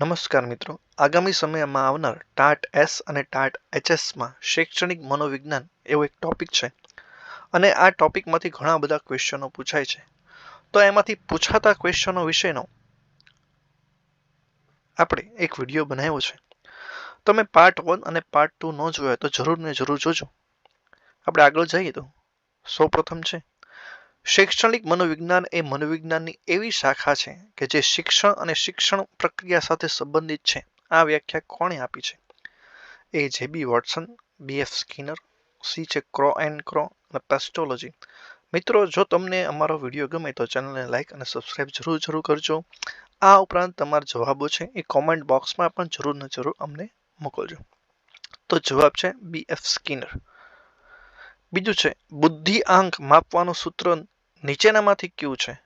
નમસ્કાર મિત્રો. આગામી સમયમાં આવનાર ટાટ એસ અને ટાટ એચએસમાં શૈક્ષણિક મનોવિજ્ઞાન એવો એક ટોપિક છે. અને આ ટોપિકમાંથી ઘણા બધા ક્વેશ્ચનો પૂછાય છે. તો એમાંથી પૂછાતા ક્વેશ્ચનો વિશેનો આપણે એક વીડિયો બનાવ્યો છે. તમે પાર્ટ વન અને પાર્ટ ટુ ન જોયો તો જરૂર ને જરૂર જોજો. આપણે આગળ જઈએ તો. સૌ પ્રથમ છે શૈક્ષણિક મનોવિજ્ઞાન એ મનોવિજ્ઞાનની એવી શાખા છે કે જે શિક્ષણ અને શિક્ષણ પ્રક્રિયા સાથે સંબંધિત છે. આ વ્યાખ્યા કોણે આપી છે? A J B Watson, B F Skinner, C છે ક્રો એન્ડ ક્રો અને પેસ્ટોલોજી મિત્રો, જો તમને અમારો વીડિયો ગમે તો ચેનલને લાઇક અને સબસ્ક્રાઇબ જરૂર જરૂર કરજો. આ ઉપરાંત તમારા જવાબો છે એ કોમેન્ટ બોક્સમાં પણ જરૂર ને જરૂર અમને મોકલજો. તો જવાબ છે બી એફ સ્કિનર. બીજું છે બુદ્ધિ આંક માપવાનું સૂત્ર નીચેનામાંથી કયું છે?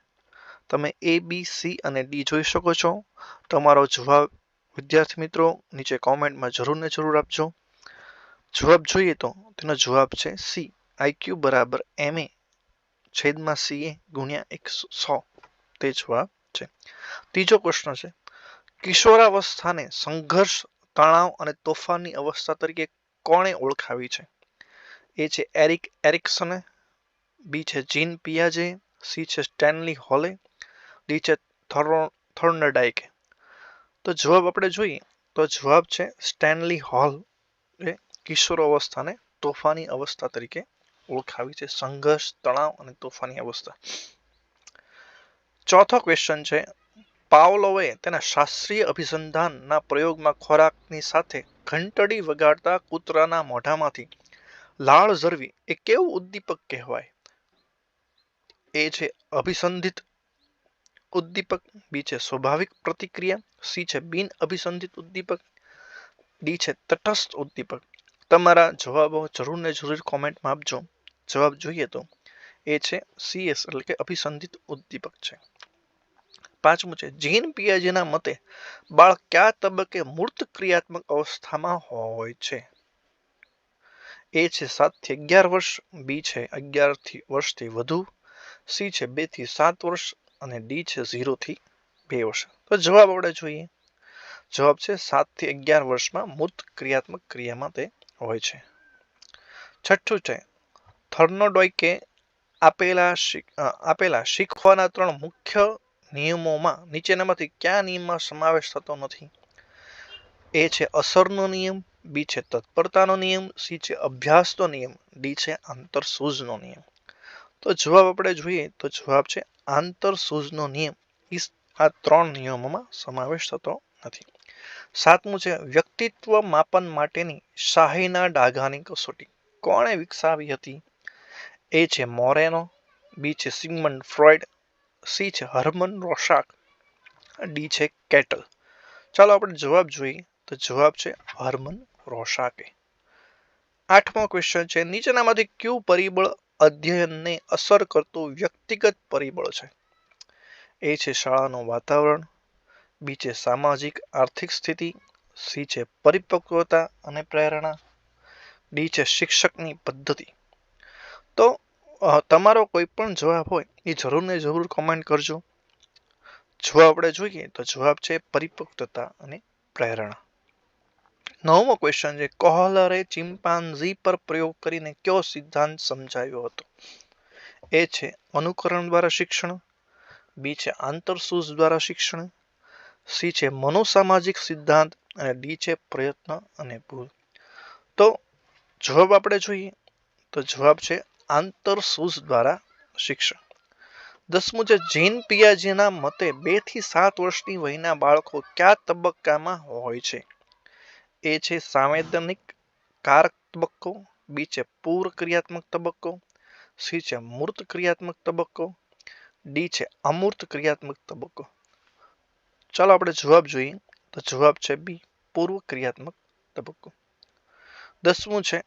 તમે એ બી સી અને ડી જોઈ શકો છો. તમારો જવાબ વિદ્યાર્થી મિત્રો નીચે કોમેન્ટમાં જરૂર ને જરૂર આપજો. જવાબ જોઈએ તો તેનો જવાબ છે સી આઈક્યુ બરાબર એમ એ છેદમાં સી એ ગુણ્યા એકસો સો. તે જવાબ છે. ત્રીજો પ્રશ્ન છે. કિશોરાવસ્થાને સંઘર્ષ, તણાવ અને તોફાનની અવસ્થા તરીકે કોણે ઓળખાવી છે? એ છે એરિક એરિક્સને બી છે જીન પિયાજે સી છે સ્ટેનલી હોલે ડી છે થોર્નડાઇકે તો જવાબ આપણે જોઈએ, તો જવાબ છે સ્ટેનલી હોલ એ કિશોર અવસ્થાને તોફાની અવસ્થા તરીકે ઓળખાવી છે. સંઘર્ષ, તણાવ અને તોફાની અવસ્થા. ચોથો ક્વેશ્ચન છે, પાવલોવે તેના શાસ્ત્રીય અભિસંધાનના પ્રયોગમાં ખોરાકની સાથે ઘંટડી વગાડતા કૂતરાના મોઢામાંથી લાળ ઝરવી એ કેવું ઉદ્દીપક કહેવાય? એ છે અભિસંધિત ઉદ્દીપક, બી છે સ્વાભાવિક પ્રતિક્રિયા, સી છે બિન અભિસંધિત ઉદ્દીપક, ડી છે તટસ્થ ઉદ્દીપક. તમારા જવાબો જરૂર ને જરૂર કોમેન્ટમાં આપજો. જવાબ જોઈએ તો, એ છે સીએસ એટલે કે અભિસંધિત ઉદ્દીપક છે. પાંચમું છે, જીન પિયાજીના મતે બાળક કયા તબક્કે મૂર્ત ક્રિયાત્મક અવસ્થામાં હોય છે? એ છે સાતથી અગિયાર વર્ષ, બી છે અગિયારથી વર્ષથી વધુ સી છે, બેથી સાત વર્ષ અને ડી છે ઝીરોથી બે વર્ષ. તો જવાબ આપણે જોઈએ. જવાબ છે, સાતથી અગિયાર વર્ષમાં મૂર્ત ક્રિયાત્મક ક્રિયામાં તે હોય છે. છઠ્ઠું છે થર્નોડોઇકે આપેલા આપેલા શીખવાના ત્રણ મુખ્ય નિયમોમાં નીચેનામાંથી કયા નિયમમાં સમાવેશ થતો નથી? એ છે, અસરનો નિયમ, બી છે, તત્પરતાનો નિયમ, સી છે, અભ્યાસનો નિયમ, ડી છે, આંતરસૂઝનો નિયમ. તો જવાબ આપણે જોઈએ તો જવાબ છે આંતરસૂઝનો નિયમ. આ ત્રણ નિયમોમાં સમાવેશ થતો નથી. સાતમું છે વ્યક્તિત્વ માપન માટેની શાહીના ડાઘાની કસોટી. કોણે વિકસાવી હતી? એ છે મોરેનો, બી છે સિગમન્ડ ફ્રોઇડ સી છે હર્મન રોશાક, ડી છે કેટલ. ચાલો આપણે જવાબ જોઈએ તો જવાબ છે હર્મન રોશાકે. આઠમો ક્વેશ્ચન છે નીચેનામાંથી કયું પરિબળ અધ્યયનને અસર કરતું વ્યક્તિગત પરિબળ છે. એ છે શાળાનું વાતાવરણ, બી છે સામાજિક આર્થિક સ્થિતિ, સી છે પરિપક્વતા અને પ્રેરણા, ડી છે શિક્ષકની પદ્ધતિ. તો તમારો કોઈ પણ જવાબ હોય એ જરૂર ને જરૂર કોમેન્ટ કરજો. જો આપણે જોઈએ તો જવાબ છે પરિપક્વતા અને પ્રેરણા. નવમો ક્વેશ્ચન છે, કોહલરે ચિમ્પાન્ઝી પર પ્રયોગ કરીને કયો સિદ્ધાંત સમજાવ્યો હતો? એ છે, અનુકરણ દ્વારા શિક્ષણ. બી છે, આંતરસૂઝ દ્વારા શિક્ષણ. સી છે, મનોસામાજિક સિદ્ધાંત. અને ડી છે, પ્રયત્ન અને ભૂલ. તો જવાબ આપણે જોઈએ. તો જવાબ છે, આંતરસૂઝ દ્વારા શિક્ષણ. દસમું છે, જીન પિયાજીના મતે બેથી સાત વર્ષની વયના બાળકો કયા તબક્કામાં હોય છે? એ છે સાંવેદનિક કારક તબક્કો બી છે પૂર્વ ક્રિયાત્મક તબક્કો, સી છે મૂર્ત ક્રિયાત્મક તબક્કો, ડી છે અમૂર્ત ક્રિયાત્મક તબક્કો. ચાલો આપણે જવાબ જોઈએ. તો જવાબ છે બી, પૂર્વ ક્રિયાત્મક તબક્કો. દસમું છે,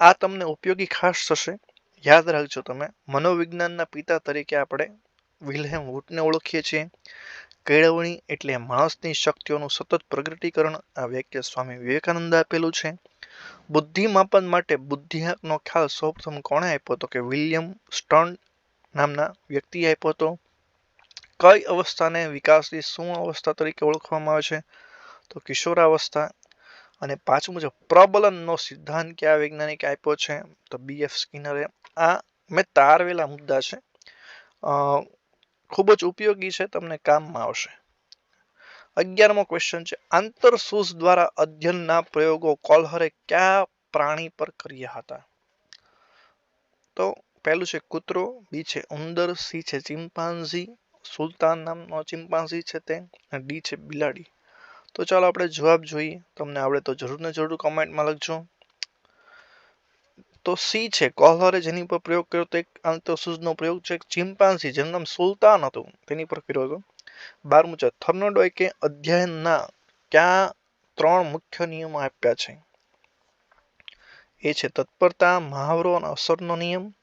આ તમને ઉપયોગી ખાસ થશે. યાદ રાખજો તમે, મનોવિજ્ઞાનના પિતા તરીકે આપણે વિલહેમ વુટને ઓળખીએ છીએ. કેળવણી એટલે માણસની શક્તિઓનું સતત પ્રગટીકરણ, આ વાક્ય સ્વામી વિવેકાનંદ આપેલું છે. બુદ્ધિ માપન માટે બુદ્ધિઆંકનો ખ્યાલ સૌપ્રથમ કોણે આપ્યો હતો કે વિલિયમ સ્ટર્ન નામના વ્યક્તિએ આપ્યો હતો? કઈ અવસ્થાને વિકાસની શું અવસ્થા તરીકે ઓળખવામાં આવે છે? તો કિશોરાવસ્થા અને પાંચમું છે પ્રબલનનો સિદ્ધાંત કયા વૈજ્ઞાનિકે આપ્યો છે? તો બી એફ સ્કિનરે. આ મેં તારવેલા મુદ્દા છે. ખૂબ જ ઉપયોગી છે, તમને કામમાં આવશે. અગિયારમો ક્વેશ્ચન છે, આંતરસૂઝ દ્વારા અધ્યયનના પ્રયોગો કોલ્હરે કયા પ્રાણી પર કર્યા હતા? તો પહેલું છે, કૂતરો, બી છે, ઉંદર, સી છે ચિમ્પાન્ઝી સુલતાન નામનો ચિમ્પાન્ઝી છે તે, અને ડી છે, બિલાડી. તો ચાલો આપણે જવાબ જોઈએ, તમને આવડે તો જરૂર ને જરૂર કમેન્ટમાં લખજો. તો સી છે. કોહલરે જેની પર પ્રયોગ કર્યો તો એક આંતરસૂઝનો પ્રયોગ છે. ચિમ્પાન્સી જેનું નામ સુલતાન હતું. તેની પર કર્યો હતો. બારમું છે. થર્નોડોયકે અધ્યયનના ક્યાં ત્રણ મુખ્ય નિયમો આપ્યા છે? એ છે તત્પરતા, મહાવરો અને અસરનો નિયમ.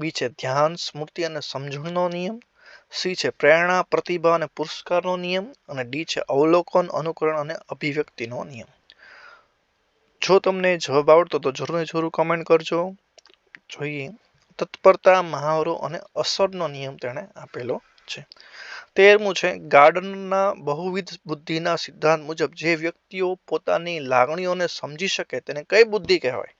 બી છે ધ્યાન, સ્મૃતિ અને સમજણનો નિયમ. સી છે પ્રેરણા, પ્રતિભા અને પુરસ્કારનો નિયમ. અને ડી છે અવલોકન, અનુકરણ અને અભિવ્યક્તિનો નિયમ. જો તમને જવાબ આવડતો તો જરૂરને જરૂર કમેન્ટ કરજો. જોઈએ. તત્પરતા, મહાવરો અને અસરનો નિયમ તેણે આપેલો છે. તેરમું છે, ગાર્ડનના બહુવિધ બુદ્ધિના સિદ્ધાંત મુજબ જે વ્યક્તિઓ પોતાની લાગણીઓને સમજી શકે તેને કઈ બુદ્ધિ કહેવાય?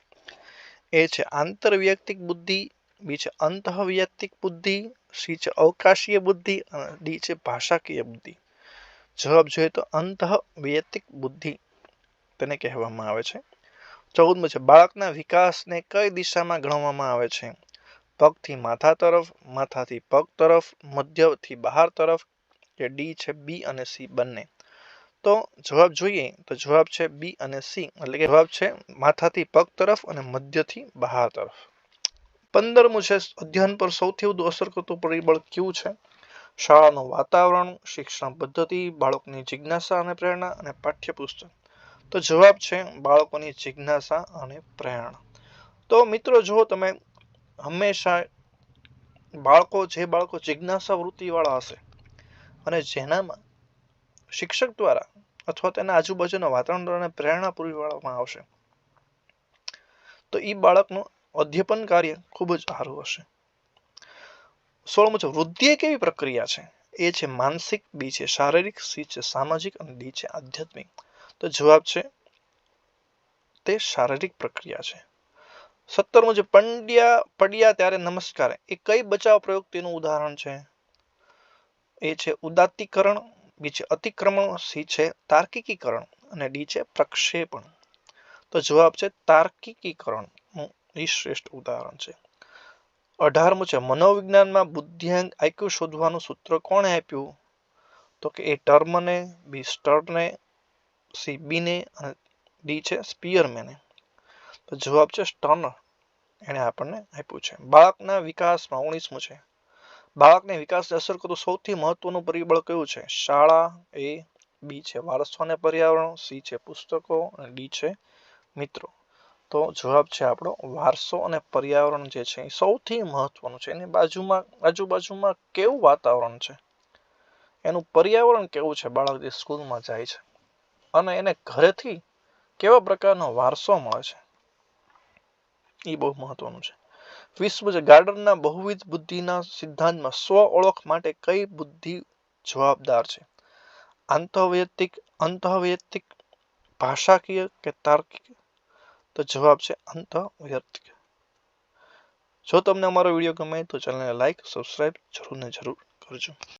એ છે આંતરવૈયક્તિક બુદ્ધિ, બી છે અંતઃવૈયક્તિક બુદ્ધિ, સી છે અવકાશીય બુદ્ધિ અને ડી છે ભાષાકીય બુદ્ધિ. જવાબ જોઈએ તો અંતઃવૈયક્તિક બુદ્ધિ તેને કહેવામાં આવે છે. ચૌદમું છે બાળકના વિકાસને કઈ દિશામાં ગણવામાં આવે છે? પગથી માથા તરફ, માથાથી પગ તરફ, મધ્યથી બહાર તરફ કે ડી છે બી અને સી બંને? તો જવાબ જોઈએ તો જવાબ છે બી અને સી એટલે કે જવાબ છે માથાથી પગ તરફ અને મધ્યથી બહાર તરફ. પંદરમું છે અધ્યયન પર સૌથી વધુ અસર કરતું પરિબળ કયું છે? શાળાનું વાતાવરણ, શિક્ષણ પદ્ધતિ, બાળકની જિજ્ઞાસા અને પ્રેરણા અને પાઠ્યપુસ્તક. તો જવાબ છે બાળકોની જિજ્ઞાસા અને પ્રેરણા. તો મિત્રો જો તમે, હંમેશા બાળકો, જે બાળકો જિજ્ઞાસા વૃત્તિવાળા હશે અને જેનામાં શિક્ષક દ્વારા અથવા તેના આજુબાજુના વાતાવરણ દ્વારા પ્રેરણા પૂરી પાડવામાં આવશે, તો એ બાળકનું અધ્યપન કાર્ય ખૂબ જ સારું હશે. સોળમું છે વૃદ્ધિ એ કેવી પ્રક્રિયા છે? એ છે માનસિક બી છે, શારીરિક સી છે, સામાજિક અને ડી છે, આધ્યાત્મિક. તો જવાબ છે તે શારીરિક પ્રક્રિયા છે. સત્તરમું છે, પંડ્યા, પડ્યા ત્યારે નમસ્કાર. એ કઈ બચાવ પ્રયોગ તેનું ઉદાહરણ છે? એ છે ઉદાત્તીકરણ, બી છે અતિક્રમણ, સી છે તાર્કિકીકરણ અને ડી છે પ્રક્ષેપણ. તો જવાબ છે તાર્કિકીકરણ. એ શ્રેષ્ઠ ઉદાહરણ છે. અઢારમું છે, મનોવિજ્ઞાનમાં બુદ્ધિઆંક આઈક્યુ શોધવાનું સૂત્ર કોણે આપ્યું? તો કે એ ટર્મને, બી સ્ટર્ને સી બીને અને ડી છે સ્પિયરમેને. તો જવાબ છે સ્ટર્નર. એણે આપણને આપ્યું છે. બાળકના વિકાસમાં ઓગણીસમું છે. બાળકને વિકાસને અસર કરતું સૌથી મહત્વનું પરિબળ કયું છે? શાળા, એ, બી છે વારસો અને પર્યાવરણ, સી છે પુસ્તકો અને ડી છે મિત્રો. તો જવાબ છે આપણો વારસો અને પર્યાવરણ જે છે એ સૌથી મહત્વનું છે. એની બાજુમાં, આજુબાજુમાં કેવું વાતાવરણ છે? એનું પર્યાવરણ કેવું છે? બાળક જે સ્કૂલમાં જાય છે. અને એને ઘરેથી કેવા પ્રકારનો વારસો મળે છે? એ બહુ મહત્વનું છે. વિશ્વ જે ગાર્ડનના બહુવિધ બુદ્ધિના સિદ્ધાંતમાં સ્વ ઓળખ માટે કઈ બુદ્ધિ જવાબદાર છે? આંતવૈયક્તિક અંતઃવૈયક્તિક ભાષાકીય કે તાર્કિક? તો જવાબ છે અંતઃવૈયક્તિક જો તમને અમારો વીડિયો ગમે તો ચેનલને લાઈક સબસ્ક્રાઈબ જરૂર ને જરૂર કરજો.